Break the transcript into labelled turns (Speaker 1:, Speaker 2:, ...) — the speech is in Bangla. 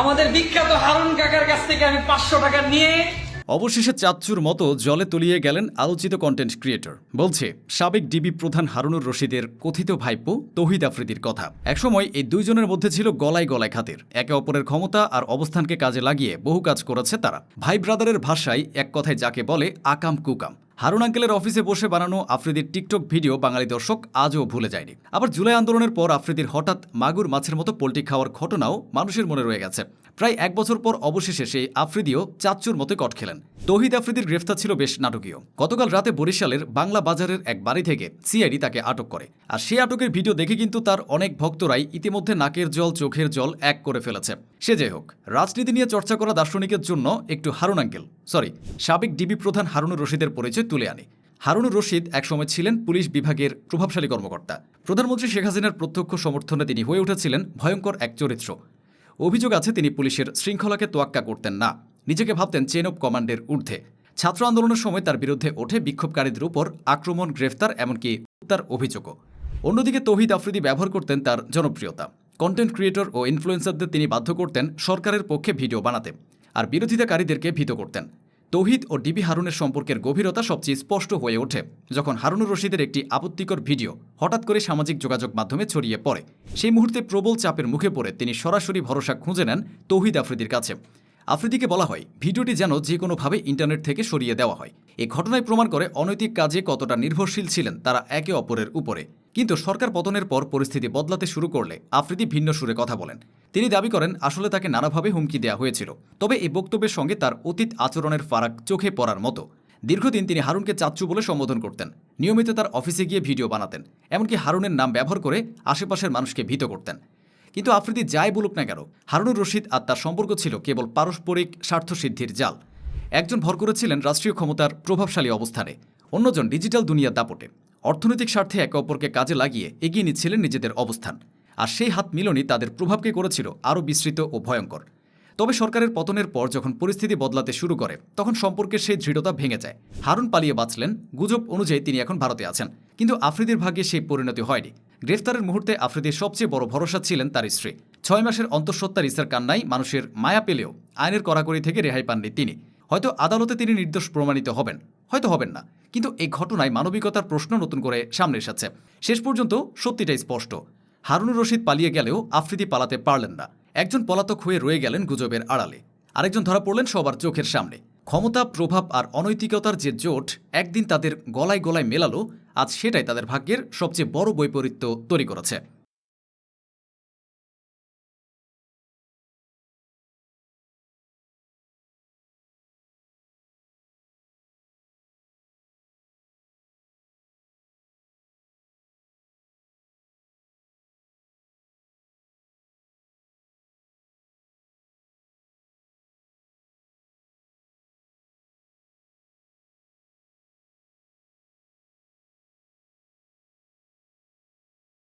Speaker 1: আমাদের বিখ্যাত হারুন কাকার কাছ থেকে আমি পাঁচশো টাকা নিয়ে
Speaker 2: অবশেষে চাচ্চুর মতো জলে তলিয়ে গেলেন আলোচিত কন্টেন্ট ক্রিয়েটর বলছে, সাবেক ডিবি প্রধান হারুনুর রশিদের কথিত ভাইপো তৌহিদ আফ্রিদির কথা। একসময় এই দুইজনের মধ্যে ছিল গলায় গলায় খাতের। একে অপরের ক্ষমতা আর অবস্থানকে কাজে লাগিয়ে বহু কাজ করেছে তারা। ভাই ব্রাদারের ভাষায় এক কথায় যাকে বলে, আকাম কুকাম। হারুন আঙ্কেলের অফিসে বসে বানানো আফ্রিদির টিকটক ভিডিও বাঙালি দর্শক আজও ভুলে যায়নি। আবার জুলাই আন্দোলনের পর আফ্রিদির হঠাৎ মাগুর মাছের মতো পোলট্রি খাওয়ার ঘটনাও মানুষের মনে রয়ে গেছে। প্রায় এক বছর পর অবশেষে সেই আফ্রিদিও চাচ্চুর মতো কট খেলেন। তৌহিদ আফ্রিদির গ্রেফতার ছিল বেশ নাটকীয়। গতকাল রাতে বরিশালের বাংলা বাজারের এক বাড়ি থেকে সিআইডি তাকে আটক করে। আর সেই আটকের ভিডিও দেখে কিন্তু তার অনেক ভক্তরাই ইতিমধ্যে নাকের জল, চোখের জল এক করে ফেলেছে। সে যাই হোক, রাজনীতি নিয়ে চর্চা করা দার্শনিকের জন্য একটু হারুন আঙ্কেল সরি সাবেক ডিবি প্রধান হারুনুর রশিদের পরিচয় তুলে আনি। হারুনুর রশিদ একসময় ছিলেন পুলিশ বিভাগের প্রভাবশালী কর্মকর্তা। প্রধানমন্ত্রী শেখ হাসিনার প্রত্যক্ষ সমর্থনে তিনি হয়ে উঠেছিলেন ভয়ঙ্কর এক চরিত্র। অভিযোগ আছে তিনি পুলিশের শৃঙ্খলাকে তোয়াক্কা করতেন না। নিজেকে ভাবতেন চেন অব কমান্ডের ঊর্ধ্বে। ছাত্র আন্দোলনের সময় তার বিরুদ্ধে ওঠে বিক্ষোভকারীদের উপর আক্রমণ, গ্রেফতার, এমনকি হত্যার অভিযোগও। অন্যদিকে তৌহিদ আফ্রিদি ব্যবহার করতেন তার জনপ্রিয়তা। কন্টেন্ট ক্রিয়েটর ও ইনফ্লুয়েন্সারদের তিনি বাধ্য করতেন সরকারের পক্ষে ভিডিও বানাতে আর বিরোধিতাকারীদেরকে ভীত করতেন। তৌহিদ ও ডিবি হারুনের সম্পর্কের গভীরতা সবচেয়ে স্পষ্ট হয়ে ওঠে যখন হারুনুর রশিদের একটি আপত্তিকর ভিডিও হঠাৎ করে সামাজিক যোগাযোগ মাধ্যমে ছড়িয়ে পড়ে। সেই মুহূর্তে প্রবল চাপের মুখে পড়ে তিনি সরাসরি ভরসা খুঁজে নেন তৌহিদ আফ্রিদির কাছে। আফ্রিদিকে বলা হয়, ভিডিওটি যেন যে কোনোভাবে ইন্টারনেট থেকে সরিয়ে দেওয়া হয়। এই ঘটনায় প্রমাণ করে অনৈতিক কাজে কতটা নির্ভরশীল ছিলেন তারা একে অপরের উপরে। কিন্তু সরকার পতনের পর পরিস্থিতি বদলাতে শুরু করলে আফ্রিদি ভিন্ন সুরে কথা বলেন। তিনি দাবি করেন, আসলে তাকে নানাভাবে হুমকি দেওয়া হয়েছিল। তবে এই বক্তব্যের সঙ্গে তার অতীত আচরণের ফারাক চোখে পড়ার মতো। দীর্ঘদিন তিনি হারুনকে চাচ্চু বলে সম্বোধন করতেন। নিয়মিত তার অফিসে গিয়ে ভিডিও বানাতেন। এমনকি হারুনের নাম ব্যবহার করে আশেপাশের মানুষকে ভীত করতেন। কিন্তু আফ্রিদি যাই বলুক না কেন, হারুনুর রশিদ আর তার সম্পর্ক ছিল কেবল পারস্পরিক স্বার্থসিদ্ধির জাল। একজন ভর করেছিলেন রাষ্ট্রীয় ক্ষমতার প্রভাবশালী অবস্থানে, অন্যজন ডিজিটাল দুনিয়ার দাপটে। অর্থনৈতিক স্বার্থে একে অপরকে কাজে লাগিয়ে এগিয়ে নিচ্ছিলেন নিজেদের অবস্থান। আর সেই হাত মিলনই তাদের প্রভাবকে করেছিল আরও বিস্তৃত ও ভয়ঙ্কর। তবে সরকারের পতনের পর যখন পরিস্থিতি বদলাতে শুরু করে, তখন সম্পর্কের সেই দৃঢ়তা ভেঙে যায়। হারুন পালিয়ে বাঁচলেন, গুজব অনুযায়ী তিনি এখন ভারতে আছেন। কিন্তু আফ্রিদির ভাগ্যে সেই পরিণতি হয়নি। গ্রেফতারের মুহূর্তে আফ্রিদির সবচেয়ে বড় ভরসা ছিলেন তার স্ত্রী। ছয় মাসের অন্তঃসত্ত্বার ইসার কান্নাই মানুষের মায়া পেলেও আইনের কড়াকড়ি থেকে রেহাই পাননি তিনি। হয়তো আদালতে তিনি নির্দোষ প্রমাণিত হবেন, হয়তো হবেন না। কিন্তু এই ঘটনায় মানবিকতার প্রশ্ন নতুন করে সামনে এসেছে। শেষ পর্যন্ত সত্যিটাই স্পষ্ট। হারুনুর রশিদ পালিয়ে গেলেও আফ্রিদি পালাতে পারলেন না। একজন পলাতক হয়ে রয়ে গেলেন গুজবের আড়ালে। আরেকজন ধরা পড়লেন সবার চোখের সামনে। ক্ষমতা, প্রভাব আর অনৈতিকতার যে জোট একদিন তাদের গলায় গলায় মেলালো আজ সেটাই তাদের ভাগ্যের সবচেয়ে বড় বৈপরীত্য তৈরি করেছে।